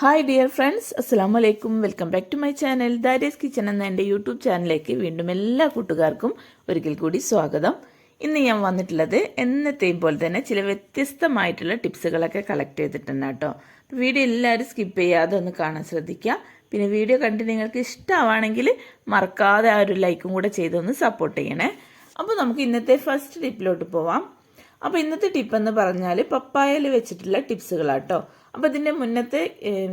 Hi dear friends അസ്സാം വലൈക്കും welcome back to my channel Daris kitchen എന്ന എന്റെ യൂട്യൂബ് ചാനലിലേക്ക് വീണ്ടും എല്ലാ കൂട്ടുകാർക്കും ഒരിക്കൽ കൂടി സ്വാഗതം. ഇന്ന് ഞാൻ വന്നിട്ടുള്ളത് എന്നത്തെയും പോലെ തന്നെ ചില വ്യത്യസ്തമായിട്ടുള്ള ടിപ്സുകളൊക്കെ കളക്ട് ചെയ്തിട്ടുണ്ട് കേട്ടോ. വീഡിയോ എല്ലാവരും സ്കിപ്പ് ചെയ്യാതെ ഒന്ന് കാണാൻ ശ്രദ്ധിക്കുക. പിന്നെ വീഡിയോ കണ്ട് നിങ്ങൾക്ക് ഇഷ്ടമാണെങ്കിൽ മറക്കാതെ ആ ഒരു ലൈക്കും കൂടെ ചെയ്തൊന്ന് സപ്പോർട്ട് ചെയ്യണേ. അപ്പോൾ നമുക്ക് ഇന്നത്തെ ഫസ്റ്റ് ടിപ്പിലോട്ട് പോവാം. അപ്പോൾ ഇന്നത്തെ ടിപ്പ് എന്ന് പറഞ്ഞാൽ പപ്പായയിൽ വെച്ചിട്ടുള്ള ടിപ്സുകളാട്ടോ അപ്പോൾ ഇതിന്റെ മുന്നത്തെ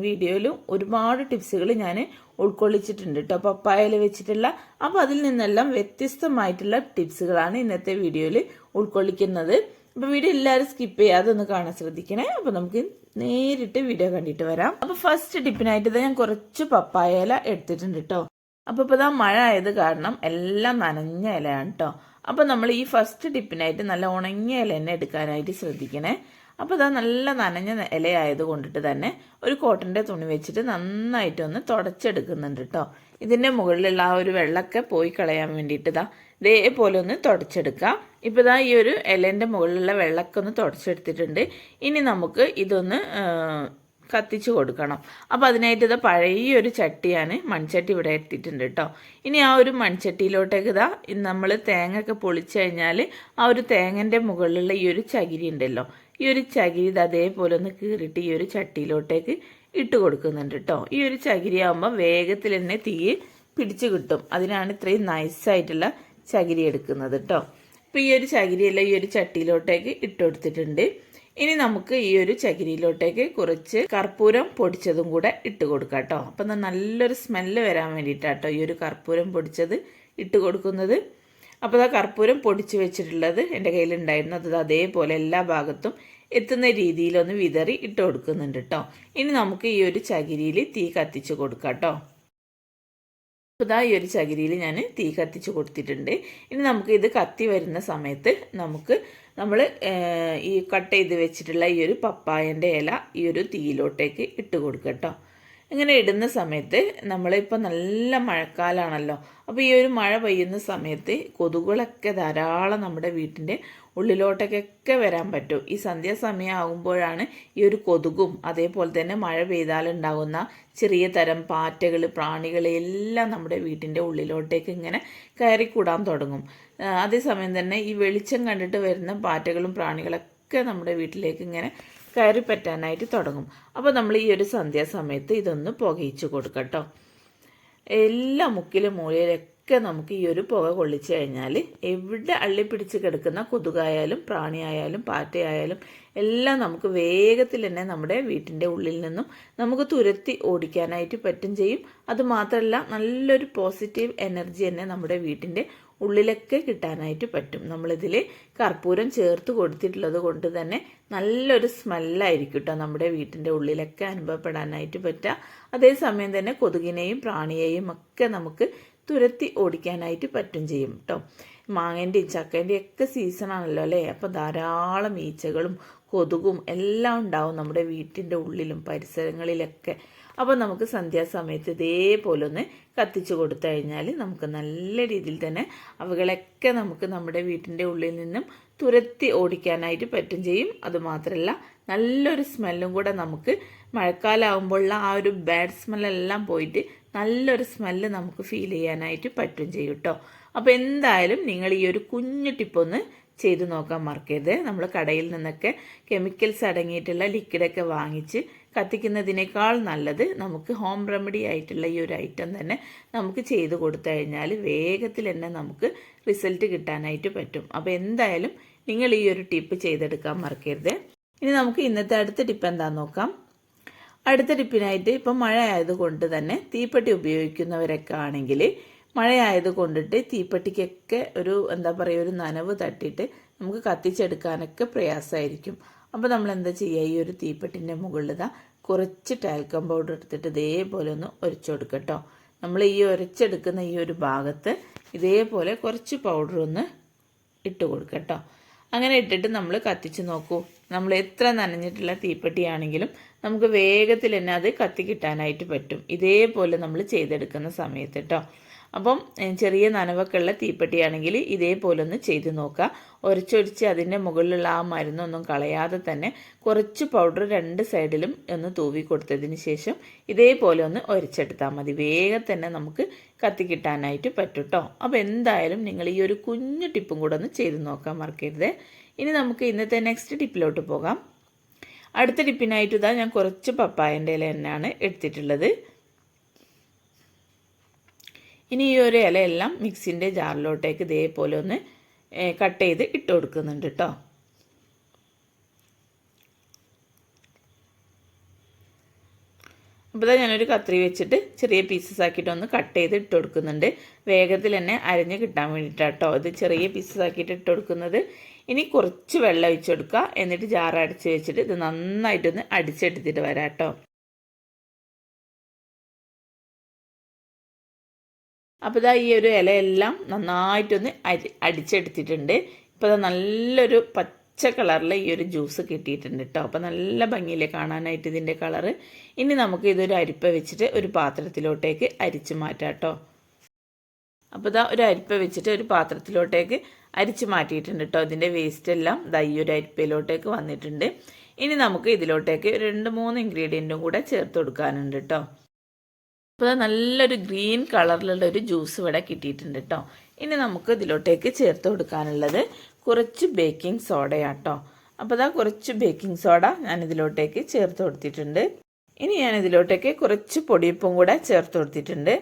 വീഡിയോയിലും ഒരുപാട് ടിപ്സുകൾ ഞാൻ ഉൾക്കൊള്ളിച്ചിട്ടുണ്ട് കേട്ടോ പപ്പായയിൽ വെച്ചിട്ടുള്ള അപ്പോൾ അതിൽ നിന്നെല്ലാം വ്യത്യസ്തമായിട്ടുള്ള ടിപ്സുകളാണ് ഇന്നത്തെ വീഡിയോയിൽ ഉൾക്കൊള്ളിക്കുന്നത്. അപ്പോൾ വീഡിയോ എല്ലാവരും സ്കിപ്പ് ചെയ്യാതെ ഒന്ന് കാണാൻ ശ്രദ്ധിക്കണേ. അപ്പോൾ നമുക്ക് നേരിട്ട് വീഡിയോ കണ്ടിട്ട് വരാം. അപ്പോൾ ഫസ്റ്റ് ടിപ്പിനായിട്ട് ഞാൻ കുറച്ച് പപ്പായ ഇല എടുത്തിട്ടുണ്ട് കേട്ടോ അപ്പോൾ ഇപ്പോൾ ഇതാ മഴ ആയത് കാരണം എല്ലാം നനഞ്ഞ ഇലയാണ് കേട്ടോ അപ്പോൾ നമ്മൾ ഈ ഫസ്റ്റ് ടിപ്പിനായിട്ട് നല്ല ഉണങ്ങിയ ഇല തന്നെ എടുക്കാനായിട്ട് ശ്രദ്ധിക്കണേ. അപ്പോൾ ഇതാ നല്ല നനഞ്ഞ ഇലയായത് കൊണ്ടിട്ട് തന്നെ ഒരു കോട്ടന്റെ തുണി വെച്ചിട്ട് നന്നായിട്ടൊന്ന് തുടച്ചെടുക്കുന്നുണ്ട് കേട്ടോ ഇതിന്റെ മുകളിലുള്ള ആ ഒരു വെള്ളമൊക്കെ പോയി കളയാൻ വേണ്ടിയിട്ട് ഇതാ ഇതേപോലെ ഒന്ന് തുടച്ചെടുക്കാം. ഇപ്പോൾ ഇതാ ഈ ഒരു ഇലേന്റെ മുകളിലുള്ള വെള്ളമൊക്കെ ഒന്ന് തുടച്ചെടുത്തിട്ടുണ്ട്. ഇനി നമുക്ക് ഇതൊന്ന് കത്തിച്ചു കൊടുക്കണം. അപ്പോൾ അതിനായിട്ട് ഇതാ പഴയ ഒരു ചട്ടിയാണ് മൺചട്ടി ഇവിടെ എത്തിയിട്ടുണ്ട് കേട്ടോ ഇനി ആ ഒരു മൺചട്ടിയിലോട്ടേക്ക് ഇതാ നമ്മൾ തേങ്ങ ഒക്കെ പൊളിച്ചു കഴിഞ്ഞാൽ ആ ഒരു തേങ്ങന്റെ മുകളിലുള്ള ഈ ഒരു ചകിരി ഉണ്ടല്ലോ ഈ ഒരു ചകിരി ഇത് അതേപോലെ ഒന്ന് കീറിയിട്ട് ഈ ഒരു ചട്ടിയിലോട്ടേക്ക് ഇട്ട് കൊടുക്കുന്നുണ്ട് കേട്ടോ ഈ ഒരു ചകിരി ആകുമ്പോൾ വേഗത്തിൽ തന്നെ തീ പിടിച്ചു കിട്ടും. അതിനാണ് ഇത്രയും നൈസായിട്ടുള്ള ചകിരി എടുക്കുന്നത് കേട്ടോ അപ്പോൾ ഈ ഒരു ചകിരിയെല്ലാം ഈ ഒരു ചട്ടിയിലോട്ടേക്ക് ഇട്ട് കൊടുത്തിട്ടുണ്ട്. ഇനി നമുക്ക് ഈ ഒരു ചകിരിയിലോട്ടേക്ക് കുറച്ച് കർപ്പൂരം പൊടിച്ചതും കൂടെ ഇട്ട് കൊടുക്കാം കേട്ടോ അപ്പം നല്ലൊരു സ്മെല്ല് വരാൻ വേണ്ടിയിട്ടാട്ടോ ഈ ഒരു കർപ്പൂരം പൊടിച്ചത് ഇട്ട് കൊടുക്കുന്നത്. അപ്പോൾ ആ കർപ്പൂരം പൊടിച്ച് വെച്ചിട്ടുള്ളത് എന്റെ കയ്യിലുണ്ടായിരുന്നു. അത് അതേപോലെ എല്ലാ ഭാഗത്തും എത്തുന്ന രീതിയിലൊന്ന് വിതറി ഇട്ട് കൊടുക്കുന്നുണ്ട് കേട്ടോ ഇനി നമുക്ക് ഈ ഒരു ചകിരിയിൽ തീ കത്തിച്ച് കൊടുക്കാം കേട്ടോ അപ്പോൾ ഇതാ ഈ ഒരു ചകിരിയിൽ ഞാൻ തീ കത്തിച്ച് കൊടുത്തിട്ടുണ്ട്. ഇനി നമുക്ക് ഇത് കത്തി വരുന്ന സമയത്ത് നമുക്ക് നമ്മൾ ഈ കട്ട് ചെയ്ത് വെച്ചിട്ടുള്ള ഈ ഒരു പപ്പായന്റെ ഇല ഈ ഒരു തീയിലോട്ടേക്ക് ഇട്ട് കൊടുക്കാം കേട്ടോ ഇങ്ങനെ ഇടുന്ന സമയത്ത് നമ്മളിപ്പോൾ നല്ല മഴക്കാലമാണല്ലോ അപ്പോൾ ഈ ഒരു മഴ പെയ്യുന്ന സമയത്ത് കൊതുകുകളൊക്കെ ധാരാളം നമ്മുടെ വീട്ടിന്റെ ഉള്ളിലോട്ടൊക്കെ വരാൻ പറ്റും. ഈ സന്ധ്യാസമയം ആകുമ്പോഴാണ് ഈ ഒരു കൊതുകും അതേപോലെ തന്നെ മഴ പെയ്താലുണ്ടാകുന്ന ചെറിയ തരം പാറ്റകൾ പ്രാണികൾ എല്ലാം നമ്മുടെ വീട്ടിന്റെ ഉള്ളിലോട്ടേക്ക് ഇങ്ങനെ കയറിക്കൂടാൻ തുടങ്ങും. അതേസമയം തന്നെ ഈ വെളിച്ചം കണ്ടിട്ട് വരുന്ന പാറ്റകളും പ്രാണികളൊക്കെ നമ്മുടെ വീട്ടിലേക്ക് ഇങ്ങനെ കയറി പറ്റാനായിട്ട് തുടങ്ങും. അപ്പോൾ നമ്മൾ ഈ ഒരു സന്ധ്യാസമയത്ത് ഇതൊന്ന് പുകയിച്ച് കൊടുക്കട്ടോ എല്ലാ മുക്കിലും മൂലയിലൊക്കെ നമുക്ക് ഈ ഒരു പുക കൊള്ളിച്ചു കഴിഞ്ഞാൽ എവിടെ അള്ളി പിടിച്ച് കിടക്കുന്ന കൊതുകായാലും പ്രാണിയായാലും പാറ്റയായാലും എല്ലാം നമുക്ക് വേഗത്തിൽ തന്നെ നമ്മുടെ വീട്ടിന്റെ ഉള്ളിൽ നിന്നും നമുക്ക് തുരത്തി ഓടിക്കാനായിട്ട് പറ്റും ചെയ്യും. അതുമാത്രമല്ല നല്ലൊരു പോസിറ്റീവ് എനർജി തന്നെ നമ്മുടെ വീട്ടിന്റെ ഉള്ളിലൊക്കെ കിട്ടാനായിട്ട് പറ്റും. നമ്മളിതിൽ കർപ്പൂരം ചേർത്ത് കൊടുത്തിട്ടുള്ളത് കൊണ്ട് തന്നെ നല്ലൊരു സ്മെല്ലായിരിക്കും കേട്ടോ നമ്മുടെ വീട്ടിന്റെ ഉള്ളിലൊക്കെ അനുഭവപ്പെടാനായിട്ട് പറ്റുക അതേസമയം തന്നെ കൊതുകിനെയും പ്രാണിയെയും ഒക്കെ നമുക്ക് തുരത്തി ഓടിക്കാനായിട്ട് പറ്റും ചെയ്യും കേട്ടോ മാങ്ങേന്റെയും ചക്കേന്റെയും ഒക്കെ സീസണാണല്ലോ അല്ലേ? അപ്പോൾ ധാരാളം ഈച്ചകളും കൊതുകും എല്ലാം ഉണ്ടാവും നമ്മുടെ വീട്ടിന്റെ ഉള്ളിലും പരിസരങ്ങളിലൊക്കെ. അപ്പോൾ നമുക്ക് സന്ധ്യാസമയത്ത് ഇതേപോലെ ഒന്ന് കത്തിച്ചു കൊടുത്തു കഴിഞ്ഞാൽ നമുക്ക് നല്ല രീതിയിൽ തന്നെ അവകളൊക്കെ നമുക്ക് നമ്മുടെ വീട്ടിന്റെ ഉള്ളിൽ നിന്നും തുരത്തി ഓടിക്കാനായിട്ട് പറ്റും ചെയ്യും. അതുമാത്രമല്ല നല്ലൊരു സ്മെല്ലും കൂടെ നമുക്ക് മഴക്കാലമാകുമ്പോഴുള്ള ആ ഒരു ബാഡ് സ്മെല്ലെല്ലാം പോയിട്ട് നല്ലൊരു സ്മെല്ല് നമുക്ക് ഫീൽ ചെയ്യാനായിട്ട് പറ്റും ചെയ്യും കേട്ടോ അപ്പോൾ എന്തായാലും നിങ്ങൾ ഈ ഒരു കുഞ്ഞു ടിപ്പൊന്ന് ചെയ്ത് നോക്കാൻ മറക്കരുത്. നമ്മൾ കടയിൽ നിന്നൊക്കെ കെമിക്കൽസ് അടങ്ങിയിട്ടുള്ള ലിക്വിഡൊക്കെ വാങ്ങിച്ച് കത്തിക്കുന്നതിനേക്കാൾ നല്ലത് നമുക്ക് ഹോം റെമഡി ആയിട്ടുള്ള ഈ ഒരു ഐറ്റം തന്നെ നമുക്ക് ചെയ്ത് കൊടുത്തു കഴിഞ്ഞാൽ വേഗത്തിൽ തന്നെ നമുക്ക് റിസൾട്ട് കിട്ടാനായിട്ട് പറ്റും. അപ്പോൾ എന്തായാലും നിങ്ങൾ ഈ ഒരു ടിപ്പ് ചെയ്തെടുക്കാൻ മറക്കരുത്. ഇനി നമുക്ക് ഇന്നത്തെ അടുത്ത ടിപ്പ് എന്താണെന്ന് നോക്കാം. അടുത്ത ടിപ്പിനായിട്ട് ഇപ്പം മഴ ആയതുകൊണ്ട് തന്നെ തീപ്പെട്ടി ഉപയോഗിക്കുന്നവരൊക്കെ ആണെങ്കിൽ മഴയായത് കൊണ്ടിട്ട് തീപ്പെട്ടിക്കൊക്കെ ഒരു എന്താ പറയുക ഒരു നനവ് തട്ടിയിട്ട് നമുക്ക് കത്തിച്ചെടുക്കാനൊക്കെ പ്രയാസമായിരിക്കും. അപ്പോൾ നമ്മൾ എന്താ ചെയ്യുക ഈ ഒരു തീപ്പെട്ടിന്റെ മുകളിൽ താ കുറച്ച് ടാൽക്കം പൗഡർ എടുത്തിട്ട് ഇതേപോലെ ഒന്ന് കൊടുക്കട്ടോ നമ്മൾ ഈ ഉരച്ചെടുക്കുന്ന ഈ ഒരു ഭാഗത്ത് ഇതേപോലെ കുറച്ച് പൗഡർ ഒന്ന് ഇട്ട് കൊടുക്കട്ടോ അങ്ങനെ ഇട്ടിട്ട് നമ്മൾ കത്തിച്ച് നോക്കൂ. നമ്മൾ എത്ര നനഞ്ഞിട്ടുള്ള തീപ്പെട്ടിയാണെങ്കിലും നമുക്ക് വേഗത്തിൽ തന്നെ അത് കത്തി കിട്ടാനായിട്ട് പറ്റും. ഇതേപോലെ നമ്മൾ ചെയ്തെടുക്കുന്ന സമയത്ത് കേട്ടോ അപ്പം ചെറിയ നനവൊക്കെ ഉള്ള തീപ്പെട്ടിയാണെങ്കിൽ ഇതേപോലെ ഒന്ന് ചെയ്ത് നോക്കുക. ഉരച്ചൊരിച്ച് അതിന്റെ മുകളിലുള്ള ആ മരുന്നൊന്നും കളയാതെ തന്നെ കുറച്ച് പൗഡർ രണ്ട് സൈഡിലും ഒന്ന് തൂവി കൊടുത്തതിന് ശേഷം ഇതേപോലെ ഒന്ന് ഉരച്ചെടുത്താൽ മതി. വേഗം തന്നെ നമുക്ക് കത്തി കിട്ടാനായിട്ട് പറ്റും കേട്ടോ അപ്പോൾ എന്തായാലും നിങ്ങൾ ഈ ഒരു കുഞ്ഞു ടിപ്പും കൂടെ ഒന്ന് ചെയ്ത് നോക്കാൻ മറക്കരുത്. ഇനി നമുക്ക് ഇന്നത്തെ നെക്സ്റ്റ് ടിപ്പിലോട്ട് പോകാം. അടുത്ത ടിപ്പിനായിട്ട് ഇതാ ഞാൻ കുറച്ച് പപ്പായന്റെ ഇല തന്നെയാണ് എടുത്തിട്ടുള്ളത്. ഇനി ഈ ഒരു ഇലയെല്ലാം മിക്സിന്റെ ജാറിലോട്ടേക്ക് ഇതേപോലെ ഒന്ന് കട്ട് ചെയ്ത് ഇട്ട് കൊടുക്കുന്നുണ്ട് കേട്ടോ അപ്പോൾ ഇതാ ഞാനൊരു കത്രി വെച്ചിട്ട് ചെറിയ പീസസ് ആക്കിയിട്ട് ഒന്ന് കട്ട് ചെയ്ത് ഇട്ട് കൊടുക്കുന്നുണ്ട്. വേഗത്തിൽ തന്നെ അരിഞ്ഞ് കിട്ടാൻ വേണ്ടിയിട്ടാണ് കേട്ടോ ഇത് ചെറിയ പീസസ് ആക്കിയിട്ട് ഇട്ട് കൊടുക്കുന്നത്. ഇനി കുറച്ച് വെള്ളം ഒഴിച്ച് കൊടുക്കുക. എന്നിട്ട് ജാർ അടച്ച് വെച്ചിട്ട് ഇത് നന്നായിട്ടൊന്ന് അടിച്ചെടുത്തിട്ട് വരാം കേട്ടോ അപ്പോൾ ഇതാ ഈ ഒരു ഇലയെല്ലാം നന്നായിട്ടൊന്ന് അരി അടിച്ചെടുത്തിട്ടുണ്ട്. ഇപ്പോൾ ഇതാ നല്ലൊരു പച്ച കളറിൽ ഈ ഒരു ജ്യൂസ് കിട്ടിയിട്ടുണ്ട് കേട്ടോ അപ്പോൾ നല്ല ഭംഗിയിലെ കാണാനായിട്ട് ഇതിന്റെ കളറ്. ഇനി നമുക്ക് ഇതൊരു അരിപ്പ വെച്ചിട്ട് ഒരു പാത്രത്തിലോട്ടേക്ക് അരിച്ച് മാറ്റാം കേട്ടോ അപ്പോൾ ഇതാ ഒരു അരിപ്പ വെച്ചിട്ട് ഒരു പാത്രത്തിലോട്ടേക്ക് അരിച്ച് മാറ്റിയിട്ടുണ്ട് കേട്ടോ ഇതിന്റെ വേസ്റ്റ് എല്ലാം ഇതാ ഈ ഒരു അരിപ്പയിലോട്ടേക്ക് വന്നിട്ടുണ്ട്. ഇനി നമുക്ക് ഇതിലോട്ടേക്ക് രണ്ട് മൂന്ന് ഇൻഗ്രീഡിയന്റും കൂടെ ചേർത്ത് കൊടുക്കാനുണ്ട് കേട്ടോ അപ്പോൾ നല്ലൊരു ഗ്രീൻ കളറിലുള്ള ഒരു ജ്യൂസ് ഇവിടെ കിട്ടിയിട്ടുണ്ട് കേട്ടോ ഇനി നമുക്ക് ഇതിലോട്ടേക്ക് ചേർത്ത് കൊടുക്കാനുള്ളത് കുറച്ച് ബേക്കിംഗ് സോഡയാട്ടോ. അപ്പോൾ ഇതാ കുറച്ച് ബേക്കിംഗ് സോഡ ഞാൻ ഇതിലോട്ടേക്ക് ചേർത്ത് കൊടുത്തിട്ടുണ്ട്. ഇനി ഞാൻ ഇതിലോട്ടേക്ക് കുറച്ച് പൊടിയപ്പും കൂടെ ചേർത്ത് കൊടുത്തിട്ടുണ്ട്.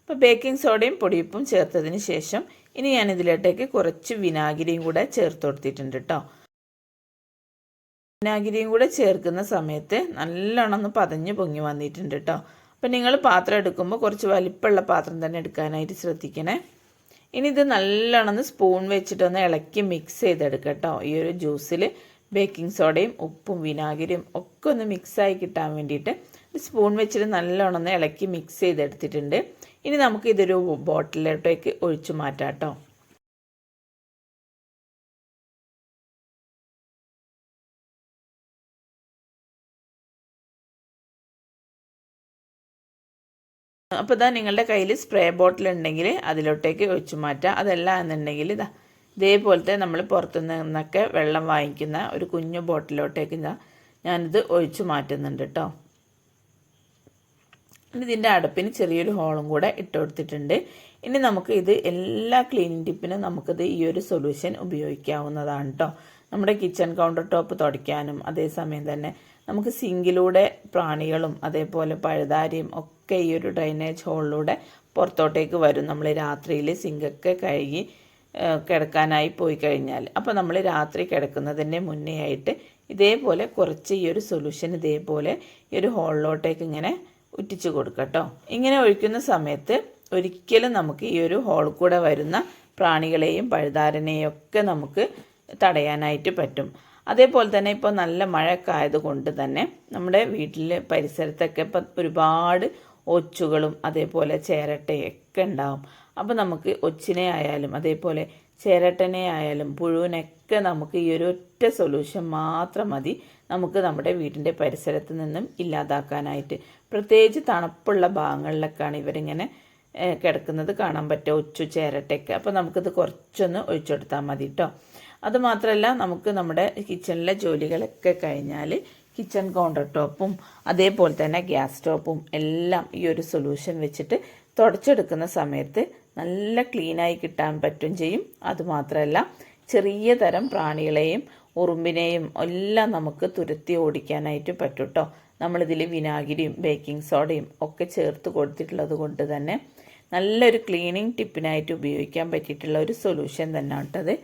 അപ്പോൾ ബേക്കിംഗ് സോഡയും പൊടിയപ്പും ചേർത്തതിന് ശേഷം ഇനി ഞാൻ ഇതിലോട്ടേക്ക് കുറച്ച് വിനാഗിരിയും കൂടെ ചേർത്ത് കൊടുത്തിട്ടുണ്ട് കേട്ടോ വിനാഗിരിയും കൂടെ ചേർക്കുന്ന സമയത്ത് നല്ലോണം ഒന്ന് പതഞ്ഞ് പൊങ്ങി വന്നിട്ടുണ്ട് കേട്ടോ അപ്പം നിങ്ങൾ പാത്രം എടുക്കുമ്പോൾ കുറച്ച് വലിപ്പമുള്ള പാത്രം തന്നെ എടുക്കാനായിട്ട് ശ്രദ്ധിക്കണേ. ഇനി ഇത് നല്ലോണം സ്പൂൺ വെച്ചിട്ടൊന്ന് ഇളക്കി മിക്സ് ചെയ്തെടുക്കുക കേട്ടോ. ഈ ഒരു ജ്യൂസിൽ ബേക്കിംഗ് സോഡയും ഉപ്പും വിനാഗിരിയും ഒക്കെ ഒന്ന് മിക്സായി കിട്ടാൻ വേണ്ടിയിട്ട് സ്പൂൺ വെച്ചിട്ട് നല്ലോണം ഇളക്കി മിക്സ് ചെയ്തെടുത്തിട്ടുണ്ട്. ഇനി നമുക്ക് ഇതൊരു ബോട്ടിലോട്ടേക്ക് ഒഴിച്ചു മാറ്റാം കേട്ടോ. അപ്പോൾ ഇതാ നിങ്ങളുടെ കയ്യിൽ സ്പ്രേ ബോട്ടിൽ ഉണ്ടെങ്കിൽ അതിലോട്ടേക്ക് ഒഴിച്ചു മാറ്റാം. അതല്ല എന്നുണ്ടെങ്കിൽ ഇതാ ഇതേപോലത്തെ നമ്മൾ പുറത്തു നിന്നൊക്കെ വെള്ളം വാങ്ങിക്കുന്ന ഒരു കുഞ്ഞു ബോട്ടിലോട്ടേക്ക് ഇതാ ഞാനിത് ഒഴിച്ചു മാറ്റുന്നുണ്ട് കേട്ടോ ഇതിന്റെ അടുപ്പിന് ചെറിയൊരു ഹോളും കൂടെ ഇട്ട് കൊടുത്തിട്ടുണ്ട്. ഇനി നമുക്ക് ഇത് എല്ലാ ക്ലീനിങ് ടിപ്പിനും നമുക്കിത് ഈ ഒരു സൊല്യൂഷൻ ഉപയോഗിക്കാവുന്നതാണ് കേട്ടോ നമ്മുടെ കിച്ചൺ കൗണ്ടർ ടോപ്പ് തുടയ്ക്കാനും അതേസമയം തന്നെ നമുക്ക് സിങ്കിലൂടെ പ്രാണികളും അതേപോലെ പഴുതാരിയും ഒക്കെ ഈ ഒരു ഡ്രൈനേജ് ഹോളിലൂടെ പുറത്തോട്ടേക്ക് വരും. നമ്മൾ രാത്രിയിൽ സിങ്കൊക്കെ കഴുകി കിടക്കാനായി പോയി കഴിഞ്ഞാൽ അപ്പോൾ നമ്മൾ രാത്രി കിടക്കുന്നതിന്റെ മുന്നേ ആയിട്ട് ഇതേപോലെ കുറച്ച് ഈ ഒരു സൊല്യൂഷൻ ഇതേപോലെ ഈ ഒരു ഹോളിലോട്ടേക്ക് ഇങ്ങനെ ഉറ്റിച്ചു കൊടുക്കട്ടോ ഇങ്ങനെ ഒഴിക്കുന്ന സമയത്ത് ഒരിക്കലും നമുക്ക് ഈ ഒരു ഹോളിൽ കൂടെ വരുന്ന പ്രാണികളെയും പഴുതാരനെയും ഒക്കെ നമുക്ക് തടയാനായിട്ട് പറ്റും. അതേപോലെ തന്നെ ഇപ്പോൾ നല്ല മഴയൊക്കെ ആയതുകൊണ്ട് തന്നെ നമ്മുടെ വീട്ടിലെ പരിസരത്തൊക്കെ ഇപ്പം ഒരുപാട് ഒച്ചുകളും അതേപോലെ ചേരട്ടയൊക്കെ ഉണ്ടാവും. അപ്പോൾ നമുക്ക് ഒച്ചിനെ ആയാലും അതേപോലെ ചേരട്ടനെ ആയാലും പുഴുവിനൊക്കെ നമുക്ക് ഈ ഒരു ഒറ്റ സൊല്യൂഷൻ മാത്രം മതി നമുക്ക് നമ്മുടെ വീടിന്റെ പരിസരത്ത് നിന്നും ഇല്ലാതാക്കാനായിട്ട്. പ്രത്യേകിച്ച് തണുപ്പുള്ള ഭാഗങ്ങളിലൊക്കെയാണ് ഇവരിങ്ങനെ കിടക്കുന്നത് കാണാൻ പറ്റുക ഒച്ചു ചേരട്ടയൊക്കെ. അപ്പോൾ നമുക്കിത് കുറച്ചൊന്ന് ഒഴിച്ചെടുത്താൽ മതി കേട്ടോ അതുമാത്രമല്ല നമുക്ക് നമ്മുടെ കിച്ചണിലെ ജോലികളൊക്കെ കഴിഞ്ഞാൽ കിച്ചൺ കൗണ്ടർ ടോപ്പും അതേപോലെ തന്നെ ഗ്യാസ് സ്റ്റോപ്പും എല്ലാം ഈ ഒരു സൊല്യൂഷൻ വെച്ചിട്ട് തുടച്ചെടുക്കുന്ന സമയത്ത് നല്ല ക്ലീനായി കിട്ടാൻ പറ്റും ചെയ്യും. അതുമാത്രമല്ല ചെറിയ തരം പ്രാണികളെയും ഉറുമ്പിനെയും എല്ലാം നമുക്ക് തുരത്തി ഓടിക്കാനായിട്ട് പറ്റും കേട്ടോ നമ്മളിതിൽ വിനാഗിരിയും ബേക്കിംഗ് സോഡയും ഒക്കെ ചേർത്ത് കൊടുത്തിട്ടുള്ളത് കൊണ്ട് തന്നെ നല്ലൊരു ക്ലീനിങ് ടിപ്പിനായിട്ട് ഉപയോഗിക്കാൻ പറ്റിയിട്ടുള്ള ഒരു സൊല്യൂഷൻ തന്നെ കേട്ടത്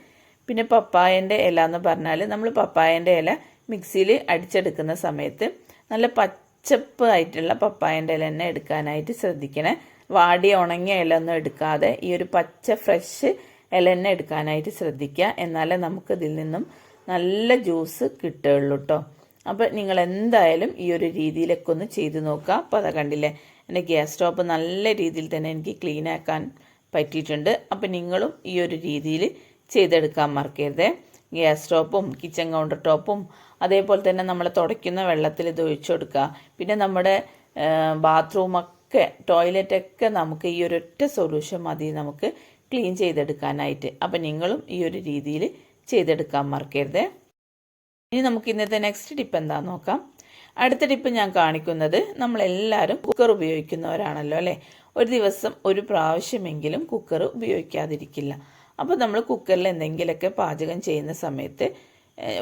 പിന്നെ പപ്പായന്റെ ഇല എന്ന് പറഞ്ഞാൽ നമ്മൾ പപ്പായന്റെ ഇല മിക്സിയിൽ അടിച്ചെടുക്കുന്ന സമയത്ത് നല്ല പച്ചപ്പ് ആയിട്ടുള്ള പപ്പായന്റെ ഇല തന്നെ എടുക്കാനായിട്ട് ശ്രദ്ധിക്കണേ. വാടിയ ഉണങ്ങിയ ഇല ഒന്നും എടുക്കാതെ ഈ ഒരു പച്ച ഫ്രഷ് ഇല തന്നെ എടുക്കാനായിട്ട് ശ്രദ്ധിക്കുക. എന്നാലേ നമുക്ക് ഇതിൽ നിന്നും നല്ല ജ്യൂസ് കിട്ടുകയുള്ളൂ കേട്ടോ അപ്പോൾ നിങ്ങൾ എന്തായാലും ഈ ഒരു രീതിയിലൊക്കെ ഒന്ന് ചെയ്ത് നോക്കുക. അപ്പോൾ അതാ കണ്ടില്ലേ എന്റെ ഗ്യാസ് സ്റ്റോപ്പ് നല്ല രീതിയിൽ തന്നെ എനിക്ക് ക്ലീൻ ആക്കാൻ പറ്റിയിട്ടുണ്ട്. അപ്പോൾ നിങ്ങളും ഈ ഒരു രീതിയിൽ ചെയ്തെടുക്കാൻ മറക്കരുത്. ഗ്യാസ് സ്റ്റോപ്പും കിച്ചൺ കൗണ്ടർ ടോപ്പും അതേപോലെ തന്നെ നമ്മൾ തുടയ്ക്കുന്ന വെള്ളത്തിൽ ഇത് ഒഴിച്ചു കൊടുക്കുക. പിന്നെ നമ്മുടെ ബാത്റൂമൊക്കെ ടോയ്ലറ്റൊക്കെ നമുക്ക് ഈ ഒരൊറ്റ സൊല്യൂഷൻ മതി നമുക്ക് ക്ലീൻ ചെയ്തെടുക്കാനായിട്ട്. അപ്പം നിങ്ങളും ഈ ഒരു രീതിയിൽ ചെയ്തെടുക്കാൻ മറക്കരുത്. ഇനി നമുക്ക് ഇന്നത്തെ നെക്സ്റ്റ് ടിപ്പ് എന്താണെന്ന് നോക്കാം. അടുത്ത ടിപ്പ് ഞാൻ കാണിക്കുന്നത് നമ്മളെല്ലാവരും കുക്കർ ഉപയോഗിക്കുന്നവരാണല്ലോ അല്ലേ? ഒരു ദിവസം ഒരു പ്രാവശ്യമെങ്കിലും കുക്കർ ഉപയോഗിക്കാതിരിക്കില്ല. അപ്പോൾ നമ്മൾ കുക്കറിൽ എന്തെങ്കിലുമൊക്കെ പാചകം ചെയ്യുന്ന സമയത്ത്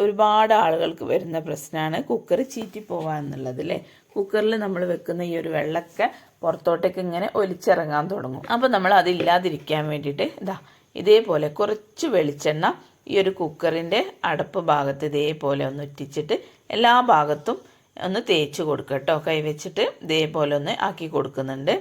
ഒരുപാട് ആളുകൾക്ക് വരുന്ന പ്രശ്നമാണ് കുക്കർ ചീറ്റി പോകുക എന്നുള്ളത് അല്ലേ കുക്കറിൽ നമ്മൾ വെക്കുന്ന ഈ ഒരു വെള്ളമൊക്കെ പുറത്തോട്ടേക്ക് ഇങ്ങനെ ഒലിച്ചിറങ്ങാൻ തുടങ്ങും. അപ്പോൾ നമ്മൾ അതില്ലാതിരിക്കാൻ വേണ്ടിയിട്ട് ഇതാ ഇതേപോലെ കുറച്ച് വെളിച്ചെണ്ണ ഈ ഒരു കുക്കറിന്റെ അടപ്പ് ഭാഗത്ത് ഇതേപോലെ ഒന്ന് ഒറ്റിച്ചിട്ട് എല്ലാ ഭാഗത്തും ഒന്ന് തേച്ച് കൊടുക്കുക കേട്ടോ കൈ വെച്ചിട്ട് ഇതേപോലെ ഒന്ന് ആക്കി കൊടുക്കുന്നുണ്ട്.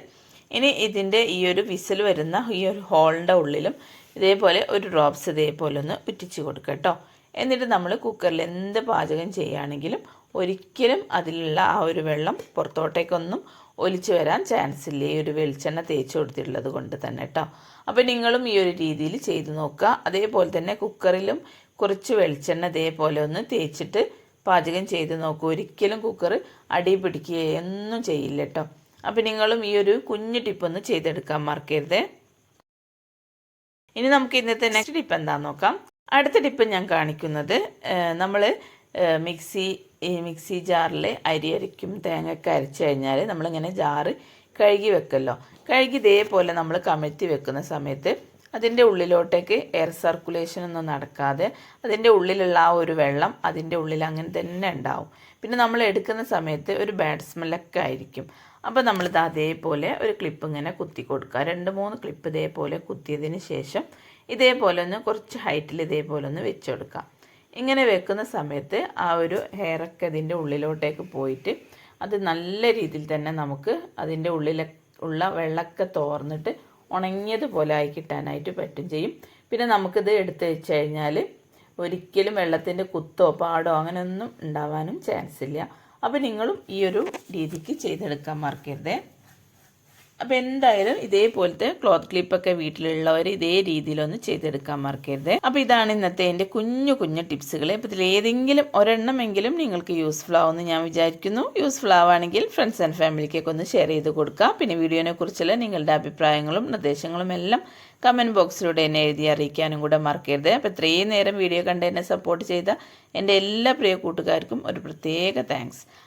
ഇനി ഇതിന്റെ ഈ ഒരു വിസിൽ വരുന്ന ഈ ഒരു ഹോളിന്റെ ഉള്ളിലും ഇതേപോലെ ഒരു ഡ്രോപ്സ് ഇതേപോലെ ഒന്ന് ഉറ്റിച്ച് കൊടുക്കുക കേട്ടോ എന്നിട്ട് നമ്മൾ കുക്കറിൽ എന്ത് പാചകം ചെയ്യുകയാണെങ്കിലും ഒരിക്കലും അതിലുള്ള ആ ഒരു വെള്ളം പുറത്തോട്ടേക്കൊന്നും ഒലിച്ചു വരാൻ ചാൻസ് ഇല്ല. ഈ ഒരു വെളിച്ചെണ്ണ തേച്ച് കൊടുത്തിട്ടുള്ളത് കൊണ്ട് തന്നെ കേട്ടോ അപ്പോൾ നിങ്ങളും ഈ ഒരു രീതിയിൽ ചെയ്ത് നോക്കുക. അതേപോലെ തന്നെ കുക്കറിലും കുറച്ച് വെളിച്ചെണ്ണ ഇതേപോലെ ഒന്ന് തേച്ചിട്ട് പാചകം ചെയ്ത് നോക്കുക. ഒരിക്കലും കുക്കർ അടി പിടിക്കുകയൊന്നും ചെയ്യില്ല കേട്ടോ അപ്പോൾ നിങ്ങളും ഈ ഒരു കുഞ്ഞു ടിപ്പൊന്ന് ചെയ്തെടുക്കാൻ മറക്കരുതേ. ഇനി നമുക്ക് ഇന്നത്തെ നെക്സ്റ്റ് ടിപ്പ് എന്താണെന്ന് നോക്കാം. അടുത്ത ടിപ്പ് ഞാൻ കാണിക്കുന്നത് നമ്മൾ മിക്സി മിക്സി ജാറിൽ അരി അരയ്ക്കും തേങ്ങയൊക്കെ അരച്ച് കഴിഞ്ഞാൽ നമ്മളിങ്ങനെ ജാറ് കഴുകി വെക്കല്ലോ. കഴുകി ഇതേപോലെ നമ്മൾ കമഴ്ത്തി വെക്കുന്ന സമയത്ത് അതിന്റെ ഉള്ളിലോട്ടേക്ക് എയർ സർക്കുലേഷൻ ഒന്നും നടക്കാതെ അതിന്റെ ഉള്ളിലുള്ള ആ ഒരു വെള്ളം അതിന്റെ ഉള്ളിൽ അങ്ങനെ തന്നെ ഉണ്ടാവും. പിന്നെ നമ്മൾ എടുക്കുന്ന സമയത്ത് ഒരു ബാഡ് സ്മെല്ലൊക്കെ ആയിരിക്കും. അപ്പോൾ നമ്മളിത് അതേപോലെ ഒരു ക്ലിപ്പ് ഇങ്ങനെ കുത്തി കൊടുക്കുക. രണ്ട് മൂന്ന് ക്ലിപ്പ് ഇതേപോലെ കുത്തിയതിന് ശേഷം ഇതേപോലെ ഒന്ന് കുറച്ച് ഹൈറ്റിൽ ഇതേപോലെ ഒന്ന് വെച്ച് ഇങ്ങനെ വെക്കുന്ന സമയത്ത് ആ ഒരു ഹെയറൊക്കെ അതിന്റെ ഉള്ളിലോട്ടേക്ക് പോയിട്ട് അത് നല്ല രീതിയിൽ തന്നെ നമുക്ക് അതിന്റെ ഉള്ളിലെ ഉള്ള വെള്ളമൊക്കെ തോർന്നിട്ട് ഉണങ്ങിയതുപോലെ ആയി കിട്ടാനായിട്ട് പറ്റും ചെയ്യും. പിന്നെ നമുക്കിത് എടുത്ത് വെച്ച് കഴിഞ്ഞാൽ ഒരിക്കലും വെള്ളത്തിന്റെ കുത്തോ പാടോ അങ്ങനെയൊന്നും ഉണ്ടാവാനും ചാൻസ് ഇല്ല. അപ്പോൾ നിങ്ങളും ഈ ഒരു രീതിക്ക് ചെയ്തെടുക്കാൻ മറക്കരുതേ. അപ്പോൾ എന്തായാലും ഇതേപോലത്തെ ക്ലോത്ത് ക്ലിപ്പൊക്കെ വീട്ടിലുള്ളവർ ഇതേ രീതിയിലൊന്ന് ചെയ്തെടുക്കാൻ മറക്കരുത്. അപ്പോൾ ഇതാണ് ഇന്നത്തെ എന്റെ കുഞ്ഞു കുഞ്ഞു ടിപ്സുകൾ ഇതിൽ ഏതെങ്കിലും ഒരെണ്ണമെങ്കിലും നിങ്ങൾക്ക് യൂസ്ഫുൾ ആവുമെന്ന് ഞാൻ വിചാരിക്കുന്നു. യൂസ്ഫുൾ ആവുകയാണെങ്കിൽ ഫ്രണ്ട്സ് ആൻഡ് ഫാമിലിക്കൊക്കെ ഒന്ന് ഷെയർ ചെയ്ത് കൊടുക്കുക പിന്നെ വീഡിയോനെ കുറിച്ചുള്ള നിങ്ങളുടെ അഭിപ്രായങ്ങളും നിർദ്ദേശങ്ങളും എല്ലാം കമന്റ് ബോക്സിലൂടെ എന്നെ എഴുതി അറിയിക്കാനും കൂടെ മറക്കരുത്. അപ്പോൾ ഇത്രയും നേരം വീഡിയോ കണ്ട് എന്നെ സപ്പോർട്ട് ചെയ്ത എന്റെ എല്ലാ പ്രിയ കൂട്ടുകാർക്കും ഒരു പ്രത്യേക താങ്ക്സ്.